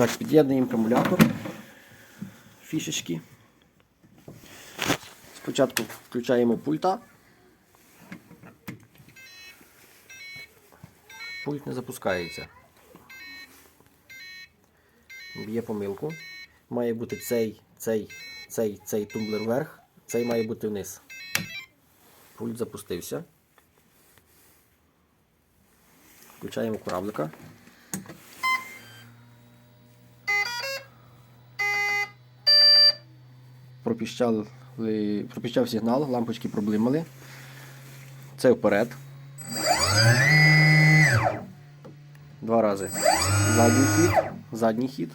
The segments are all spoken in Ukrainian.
Так, під'єднуємо акумулятор. Фішечки. Спочатку включаємо пульта. Пульт не запускається. Б'є помилку. Має бути цей, цей, цей, цей тумблер вверх, цей має бути вниз. Пульт запустився. Включаємо кораблика. Пропіщали, пропіщав сигнал, лампочки проблимали. Це вперед. Два рази. Задній хід, задній хід.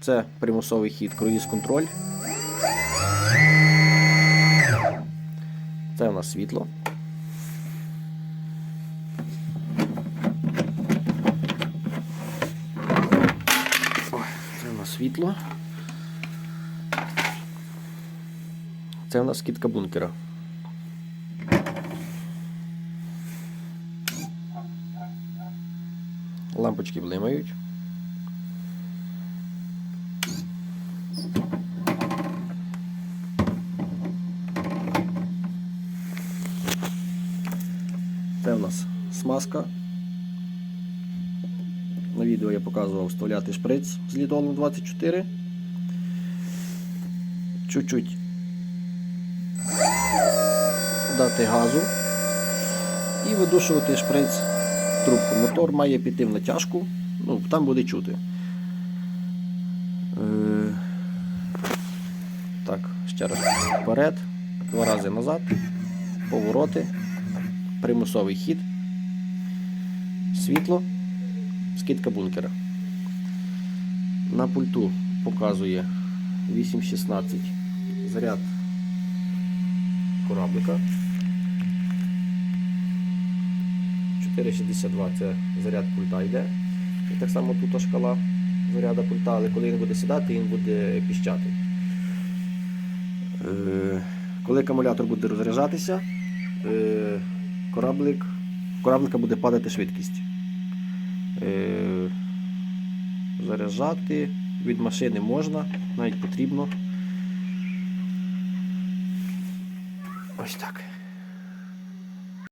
Це примусовий хід, круїз контроль. Це у нас світло. Це у нас світло. Це у нас кітка бункера. Лампочки блимають. Це у нас смазка. На відео я показував вставляти шприц з лідолом 24. Чуть-чуть дати газу і видушувати шприц трубку. Мотор має піти в натяжку, ну, там буде чути. Е, Так, ще раз вперед, два рази назад, повороти, примусовий хід, світло, скидка бункера. На пульту показує 8.16 заряд кораблика. 4,62 це заряд пульта йде. І так само тут шкала заряду пульта, але коли він буде сідати, він буде піщати. Е, Коли акумулятор буде розряджатися, е, кораблик, кораблика буде падати швидкість. Е, Заряджати від машини можна, навіть потрібно. Ось так.